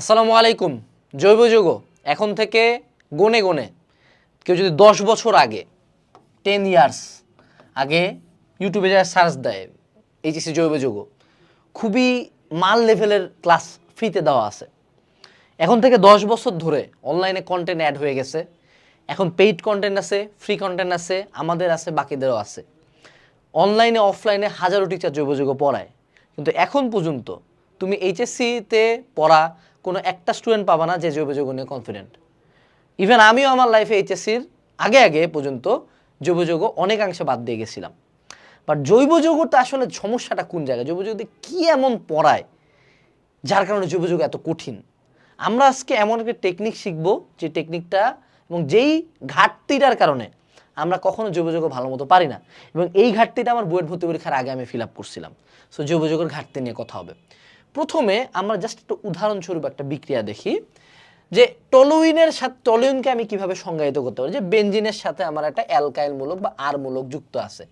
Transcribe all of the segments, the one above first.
আসসালামু আলাইকুম, জৈব যুগ। এখন থেকে গনে গনে, কেউ যদি দশ বছর আগে টেন ইয়ার্স আগে ইউটিউবে যা সার্চ দেয় এইচএসি জৈব যুগ, খুবই মাল লেভেলের ক্লাস ফ্রিতে দেওয়া আছে। এখন থেকে দশ বছর ধরে অনলাইনে কন্টেন্ট অ্যাড হয়ে গেছে। এখন পেইড কন্টেন্ট আছে ফ্রি কন্টেন্ট আছে, আমাদের আছে, বাকিদেরও আছে। অনলাইনে অফলাইনে হাজারো টিচার জৈবযোগ পড়ায়। কিন্তু এখন পর্যন্ত তুমি এইচএসসিতে পড়া কোনো একটা স্টুডেন্ট পাবা না যে জৈবযোগ নিয়ে কনফিডেন্ট ইভেন আমিও আমার লাইফে এইচএসসির আগে আগে পর্যন্ত জৈবযোগ অনেকাংশে বাদ দিয়ে গেছিলাম। বাট জৈব যৌগটা আসলে সমস্যাটা কোন জায়গায়? জৈব যুগতে কী এমন পড়ায়, যার কারণে জৈব যুগ এত কঠিন? আমরা আজকে এমন একটা টেকনিক শিখব, যে টেকনিকটা এবং যেই ঘাটতিটার কারণে আমরা কখনো জৈবযোগ ভালো মতো পারি না। এবং এই ঘাটতিটা আমার বইয়ের ভর্তি পরীক্ষার আগে আমি ফিল আপ করছিলাম। সো জৈবযোগের ঘাটতি নিয়ে কথা হবে। প্রথমে আমরা জাস্ট একটা উদাহরণস্বরূপ একটা বিক্রিয়া দেখি, যে টলুইনের সাথে, টলুইনকে আমি কীভাবে সংজ্ঞায়িত করতে পারি? যে বেঞ্জিনের সাথে আমার একটা অ্যালকাইল মূলক বা আর মূলক যুক্ত আছে।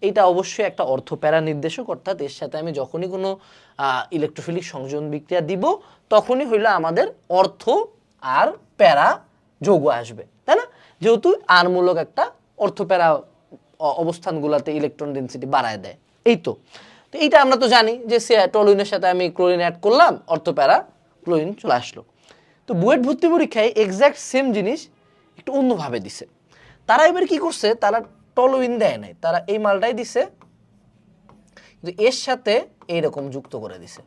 এটা অবশ্যই একটা অর্থ প্যারা নির্দেশক, অর্থাৎ এর সাথে আমি যখনই কোনো ইলেকট্রোফিলিক সংযোজন বিক্রিয়া দিব, তখনই হইল আমাদের অর্থ আর প্যারা যৌগ আসবে, তাই না? যেহেতু আর মূলক একটা অর্থপ্যারা, অ- অবস্থানগুলোতে ইলেকট্রন ডেন্সিটি বাড়ায় দেয়। এই তো। তো এইটা আমরা তো জানি যে সে টলুইনের সাথে আমি ক্লোরিন অ্যাড করলাম, অর্থপ্যারা, ক্লোরিন চলে আসলো। তো বুয়েট ভর্তি পরীক্ষায় এক্স্যাক্ট সেম জিনিস একটু অন্যভাবে দিছে। তারা এবার কি করছে? তারা টলুইন দেয় নাই। তারা এই মালটাই দিছে কিন্তু এর সাথে এইরকম যুক্ত করে দিছে।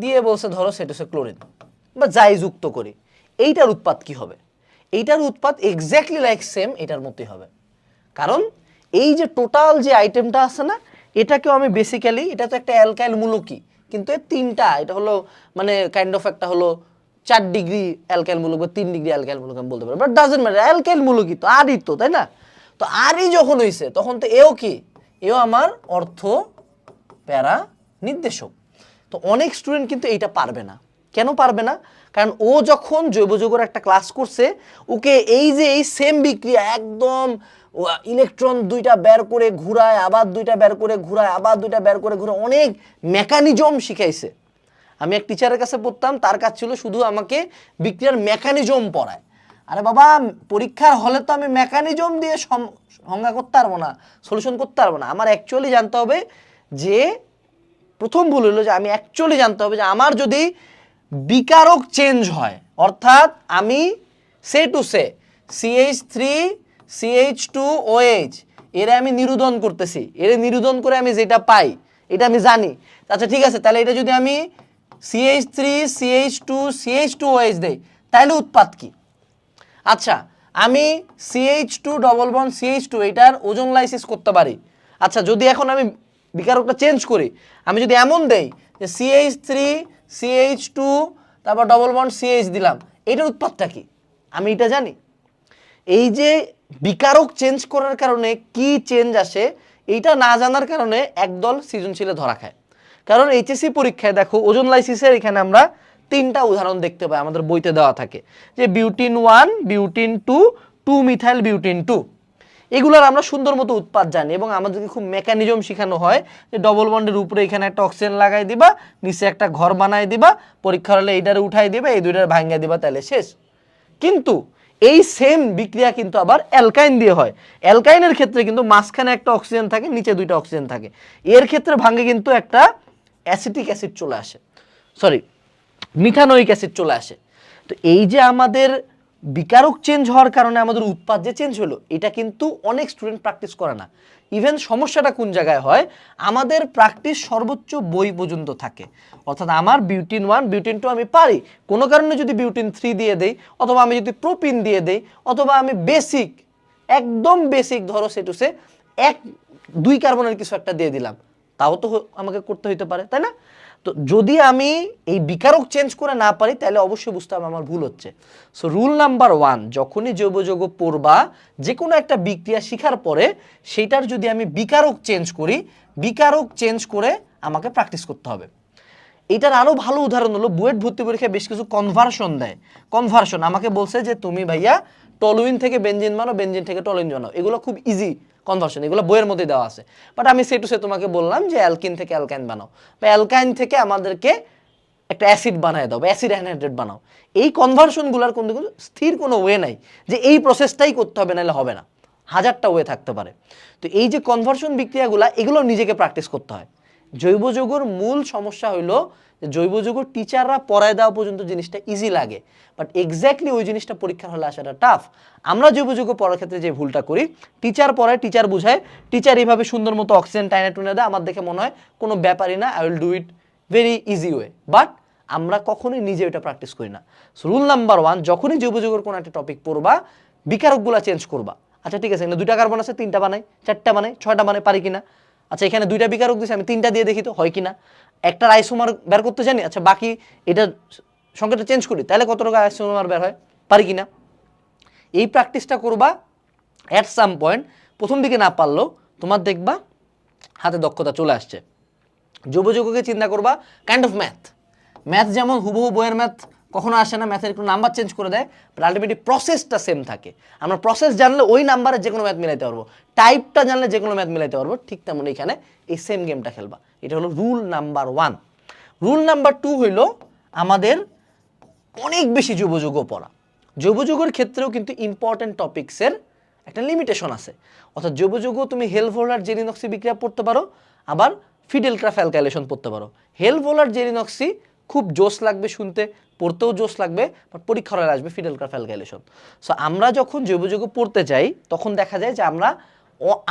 দিয়ে বলছে, ধরো সেটা হচ্ছে ক্লোরিন, বা যাই যুক্ত করি। এইটার উৎপাদ কি হবে? এইটার উৎপাদ এক্স্যাক্টলি লাইক সেম এটার মতোই হবে। কারণ এই যে টোটাল যে আইটেমটা আছে না, এটাকেও আমি বেসিক্যালি এটা তো একটা অ্যালকাইল মূলকই, কিন্তু এর তিনটা, এটা হলো মানে কাইন্ড অফ একটা হলো চার ডিগ্রি অ্যালকাইল মূলক বা তিন ডিগ্রি অ্যালকাইল মূলক আমি বলতে পারি। বাট ডাজেন্ট ম্যাটার অ্যালকাইল মূলকই তো, আরই তো, তাই না? তো আরই যখন হয়েছে তখন তো এও কি? এও আমার অর্থ প্যারা নির্দেশক। তো অনেক স্টুডেন্ট কিন্তু এইটা পারবে না। কেন পারবে না? কারণ ও যখন জৈব যৌগের একটা ক্লাস করছে, ওকে এই যে এই সেম বিক্রিয়া, একদম ইলেকট্রন দুইটা বের করে ঘুরায়, আবার দুইটা বের করে ঘুরায়, আবার দুইটা বের করে ঘুরায়, অনেক মেকানিজম শিখাইছে। আমি এক টিচারের কাছে পড়তাম, তার কাজ ছিল শুধু আমাকে বিক্রিয়ার মেকানিজম পড়ায়। আরে বাবা, পরীক্ষার হলে তো আমি মেকানিজম দিয়ে সংজ্ঞা করতে পারব না সলিউশন করতে পারব না। আমার অ্যাকচুয়ালি জানতে হবে যে, প্রথম ভুল হলো যে আমি অ্যাকচুয়ালি জানতে হবে যে আমার যদি বিকারক চেঞ্জ হয়। অর্থাৎ আমি সে টু সে CH three CH two OH এরা আমি নিরুদন করতেছি। এর নিরুদন করে আমি যেটা পাই, এটা আমি জানি। আচ্ছা ঠিক আছে, তাহলে এটা যদি আমি CH three CH two CH two OH দেই, তাহলে উৎপাদ কি? আচ্ছা আমি CH two double bond CH two এটার ওজন লাইসিস করতে পারি। আচ্ছা যদি এখন আমি বিকারকটা চেঞ্জ করি, আমি যদি এমন দেই যে সিএইচ থ্রি সিএইচ টু তারপর ডবল বন সিএইচ দিলাম। এটার উৎপাদটা কি? আমি এটা জানি। এই যে বিকারক চেঞ্জ করার কারণে কি চেঞ্জ আসে, এইটা না জানার কারণে একদল সৃজনশীলে ধরা খায়। কারণ এইচএসসি পরীক্ষায় দেখো, ওজন লাইসিসের এখানে আমরা তিনটা উদাহরণ দেখতে পাই, আমাদের বইতে দেওয়া থাকে। যে butene one butene two two methyl butene two এগুলোর আমরা সুন্দর মতো উৎপাদ জানি এবং আমাদেরকে খুব মেকানিজম শেখানো হয় যে ডবল বন্ডের উপরে এখানে একটা অক্সিজেন লাগাই দিবা, নিচে একটা ঘর বানাই দিবা, পরীক্ষা হলে এইটারে উঠাই দিবা, এই দুইটার ভাঙ্গা দিবা, তাহলে শেষ। কিন্তু এই সেম বিক্রিয়া কিন্তু আবার অ্যালকাইন দিয়ে হয়। অ্যালকাইনের ক্ষেত্রে কিন্তু মাঝখানে একটা অক্সিজেন থাকে, নিচে দুইটা অক্সিজেন থাকে। এর ক্ষেত্রে ভাঙে কিন্তু একটা অ্যাসিটিক অ্যাসিড চলে আসে। সরি মিথানোইক অ্যাসিড চলে আসে। তো এই যে আমাদের বিকারক চেঞ্জ হওয়ার কারণে আমাদের উৎপাদ যে চেঞ্জ হলো, এটা কিন্তু অনেক স্টুডেন্ট প্র্যাকটিস করে না। ইভেন সমস্যাটা কোন জায়গায় হয়? আমাদের প্র্যাকটিস সর্বোচ্চ বই পর্যন্ত থাকে। অর্থাৎ আমার বিউটিন ওয়ান বিউটিন টু আমি পারি। কোনো কারণে যদি বিউটিন থ্রি দিয়ে দেই, অথবা আমি যদি প্রোপিন দিয়ে দেই, অথবা আমি বেসিক একদম বেসিক ধরো সেটুসে এক, দুই কার্বনের কিছু একটা দিয়ে দিলাম, তাও তো আমাকে করতে হইতে পারে, তাই না? তো যদি আমি এই বিকারক চেঞ্জ করে না পারি, তাহলে অবশ্যই বুঝতে হবে আমার ভুল হচ্ছে। সো রুল নাম্বার ওয়ান যখনই জৈব যৌগ পড়বা যে কোনো একটা বিক্রিয়া শিখার পরে সেইটার যদি আমি বিকারক চেঞ্জ করি, বিকারক চেঞ্জ করে আমাকে প্র্যাকটিস করতে হবে। এটার আরও ভালো উদাহরণ হলো, বুয়েট ভর্তি পরীক্ষায় বেশ কিছু কনভার্সন দেয়। কনভার্সন আমাকে বলছে যে, তুমি ভাইয়া টলুইন থেকে বেঞ্জিন বানাও বেঞ্জিন থেকে টলুইন বানাও এগুলো খুব ইজি কনভার্সন এগুলো বইয়ের মধ্যে দেওয়া আছে। বাট আমি সে টু সে তোমাকে বললাম যে অ্যালকিন থেকে অ্যালকাইন বানাও বা অ্যালকাইন থেকে আমাদেরকে একটা অ্যাসিড বানায় দাও, বা অ্যাসিড অ্যানহাইড্রেট বানাও। এই কনভার্সনগুলোর কোনো কোনো স্থির কোনো ওয়ে নাই যে এই প্রসেসটাই করতে হবে, নাহলে হবে না। হাজারটা ওয়ে থাকতে পারে। তো এই যে কনভার্সন বিক্রিয়াগুলা, এগুলো নিজেকে প্র্যাকটিস করতে হয়। জৈব যৌগর মূল সমস্যা হইল যে জৈব যৌগ টিচাররা পড়ায় দেওয়া পর্যন্ত জিনিসটা ইজি লাগে। বাট এক্স্যাক্টলি ওই জিনিসটা পরীক্ষার হলে আসাটা টাফ আমরা জৈব যৌগ পড়ার ক্ষেত্রে যে ভুলটা করি টিচার পড়ায় টিচার বুঝায় টিচার এইভাবে সুন্দর মতো অক্সিজেন টাইনে টুনে দেয়, আমার দেখে মনে হয় কোনো ব্যাপারই না I will do it very easy way but আমরা কখনোই নিজে এটা প্র্যাকটিস করি না। সো রুল নাম্বার ওয়ান যখনই জৈব যৌগের কোনো একটা টপিক পড়বা, বিকারকগুলো চেঞ্জ করবা। আচ্ছা ঠিক আছে দুইটা কার্বন আছে, তিনটা বানাই, চারটা বানাই, ছয়টা বানাই, পারি কিনা? আচ্ছা এখানে দুইটা বিকারক দিয়েছে আমি তিনটা দিয়ে দেখি তো, হয় কি কিনা একটা আইসোমার বের করতে জানি আচ্ছা বাকি এটা সংখ্যাটা চেঞ্জ করি, তাহলে কত টাকা আইসোমার বের হয়? পারি কিনা এই প্র্যাকটিসটা করবা অ্যাট সাম পয়েন্ট প্রথম দিকে না পারলেও তোমার দেখবা হাতে দক্ষতা চলে আসছে। যুব যুগকে চিন্তা করবা কাইন্ড অফ ম্যাথ ম্যাথ যেমন হুবহু বইয়ের ম্যাথ কখনো আসে না ম্যাথের একটু নাম্বার চেঞ্জ করে দেয় বাট আলটিমেটলি প্রসেসটা সেম থাকে। আমরা প্রসেস জানলে ওই নাম্বারে যে কোনো ম্যাথ মিলাইতে পারব। টাইপটা জানলে যে কোনো ম্যাথ মিলাইতে পারব, ঠিক তেমন এখানে এই সেম গেমটা খেলবা। এটা হলো rule number one rule number two হইল আমাদের অনেক বেশি যুবযুগ পড়া। যুবযুগের ক্ষেত্রেও কিন্তু ইম্পর্টেন্ট টপিক্সের একটা লিমিটেশন আছে। অর্থাৎ যুবযুগ তুমি হেল ভোলার জেরিনক্সি বিক্রিয়া পড়তে পারো, আবার ফিডেল ক্রাফ অ্যালকাইলেশন পড়তে পারো। হেল ভোলার জেরিনক্সি খুব জোশ লাগবে শুনতে পড়তেও জোশ লাগবে বাট পরীক্ষার হলে আসবে ফিডেল ক্রাফ অ্যালকাইলেশন সো আমরা যখন যুবযুগ পড়তে যাই, তখন দেখা যায় যে আমরা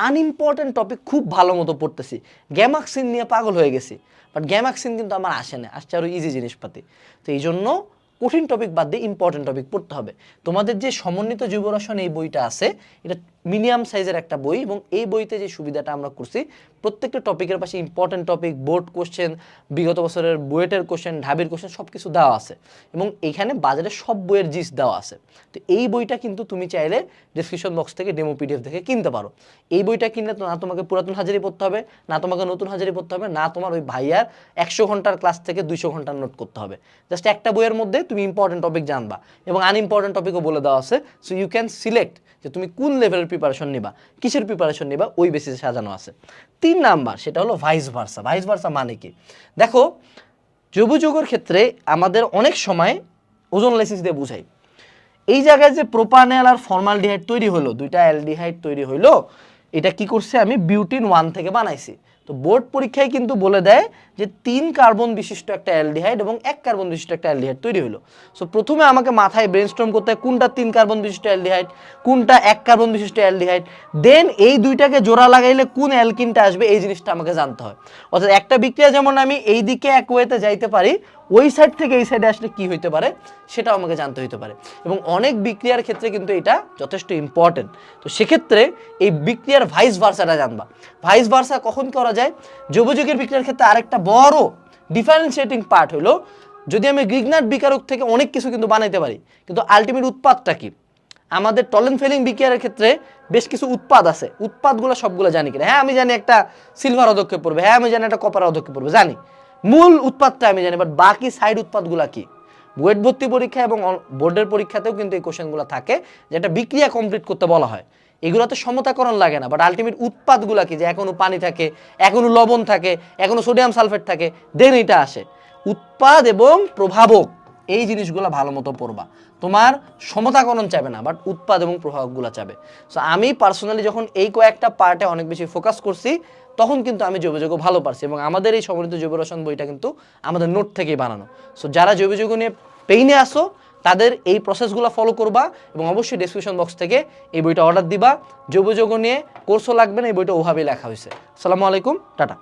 আনইম্পর্টেন্ট টপিক খুব ভালো মতো পড়তেছি। গ্যামাক্সিন নিয়ে পাগল হয়ে গেছি বাট গ্যামাক্সিন কিন্তু আমার আসে না, আসছে আরও ইজি জিনিসপাতি। তো এই জন্য কঠিন টপিক বাদ দিয়ে ইম্পর্টেন্ট টপিক পড়তে হবে। তোমাদের যে সমন্বিত যুবরসন এই বইটা আছে, এটা মিনিমাম সাইজের একটা বই এবং এই বইতে যে সুবিধাটা আমরা করছি, প্রত্যেকটা টপিকের পাশে ইম্পর্টেন্ট টপিক বোর্ড কোশ্চেন বিগত বছরের বুয়েটের কোশ্চেন ঢাবির কোশ্চেন সব কিছু দেওয়া আছে এবং এখানে বাজারে সব বইয়ের জিস দেওয়া আছে। তো এই বইটা কিন্তু তুমি চাইলে ডিসক্রিপশন বক্স থেকে ডেমো পিডিএফ থেকে কিনতে পারো। এই বইটা কিনলে তো না তোমাকে পুরাতন হাজারি পড়তে হবে, না তোমাকে নতুন হাজারি পড়তে হবে, না তোমার ওই ভাইয়ার একশো ঘণ্টার ক্লাস থেকে দুইশো ঘণ্টার নোট করতে হবে। জাস্ট একটা বইয়ের মধ্যে তুমি ইম্পর্টেন্ট টপিক জানবা এবং আনইম্পর্টেন্ট টপিকও বলে দেওয়া আছে। সো ইউ ক্যান সিলেক্ট যে তুমি কোন লেভেলের প্রিপারেশন নিবা। কিসের প্রিপারেশন নিবা? ওই বেসিসে সাজানো আছে। তিন নাম্বার, সেটা হলো ভাইস ভার্সা ভাইস ভার্সা মানে কি? দেখো, যুবযুগের ক্ষেত্রে আমাদের অনেক সময় ওজন লাইসিস দিয়ে বুঝাই। এই জায়গায় যে প্রোপানেল আর ফর্মালডিহাইড তৈরি হলো, দুইটা অ্যালডিহাইড তৈরি হলো, এটা কি করছে? আমি বিউটিন ওয়ান থেকে বানাইছি। তো বোর্ড পরীক্ষায় কিন্তু বলে দেয় যে তিন কার্বন বিশিষ্ট একটা অ্যালডিহাইড এবং এক কার্বন বিশিষ্ট একটা অ্যালডিহাইড তৈরি হলো। সো প্রথমে আমাকে মাথায় ব্রেনস্টর্ম করতে হয় কোনটা তিন কার্বন বিশিষ্ট অ্যালডিহাইড, কোনটা এক কার্বন বিশিষ্ট অ্যালডিহাইড। দেন এই দুইটাকে জোড়া লাগাইলে কোন অ্যালকিনটা আসবে এই জিনিসটা আমাকে জানতে হয়। অর্থাৎ একটা বিক্রিয়া যেমন আমি এই দিকে এক ওয়েতে যাইতে পারি, ওই সাইড থেকে এই সাইডে আসলে কি হইতে পারে সেটাও আমাকে জানতে হইতে পারে। এবং অনেক বিক্রিয়ার ক্ষেত্রে কিন্তু এটা যথেষ্ট ইম্পর্টেন্ট তো সেক্ষেত্রে এই বিক্রিয়ার ভাইস ভার্সাটা জানবা। ভাইস ভার্সা কখন করা যায়? যুবযুগের বিক্রিয়ার ক্ষেত্রে আরেকটা বড় ডিফারেন্সিয়েটিং পার্ট হলো, যদি আমি গ্রিগনাট বিকারক থেকে অনেক কিছু কিন্তু বানাইতে পারি, কিন্তু আলটিমেট উৎপাদটা কি? আমাদের টলেন ফেলিং বিক্রিয়ার ক্ষেত্রে বেশ কিছু উৎপাদ আছে। উৎপাদগুলো সবগুলো জানি কিনা। হ্যাঁ আমি জানি একটা সিলভার অধ্যক্ষে পড়বে হ্যাঁ আমি জানি একটা কপার অধ্যক্ষে পড়বে, জানি। মূল উৎপাদটা আমি জানি বাট বাকি সাইড উৎপাদগুলো কি? বুয়েট ভর্তি পরীক্ষা এবং বোর্ডের পরীক্ষাতেও কিন্তু এই কোশ্চেনগুলো থাকে, যেটা বিক্রিয়া কমপ্লিট করতে বলা হয়। এগুলোতে সমতাকরণ লাগে না বাট আলটিমেট উৎপাদগুলো কি? যে এখনও পানি থাকে, এখনও লবণ থাকে, এখনও সোডিয়াম সালফেট থাকে দেন এটা আসে। উৎপাদ এবং প্রভাবক, এই জিনিসগুলো ভালো মতো পড়বা। তোমার সমতাকরণ চাবে না বাট উৎপাদ এবং প্রভাবকগুলো চাবে সো আমি পার্সোনালি যখন এই কয়েকটা পার্টে অনেক বেশি ফোকাস করছি, তখন কিন্তু আমি জৈবযোগ ভালো পারছি, এবং আমাদের এই সমৃদ্ধ জৈব রসায়ন বইটা কিন্তু আমাদের নোট থেকেই বানানো। সো যারা জৈবযোগ নিয়ে পেইনে আসো তাদের এই প্রসেসগুলো ফলো করবা এবং অবশ্যই ডিসক্রিপশন বক্স থেকে এই বইটা অর্ডার দিবা। জৈবযোগ নিয়ে কোর্সও লাগবে না, এই বইটা ওভাবেই লেখা হয়েছে। সালামু আলাইকুম, টাটা।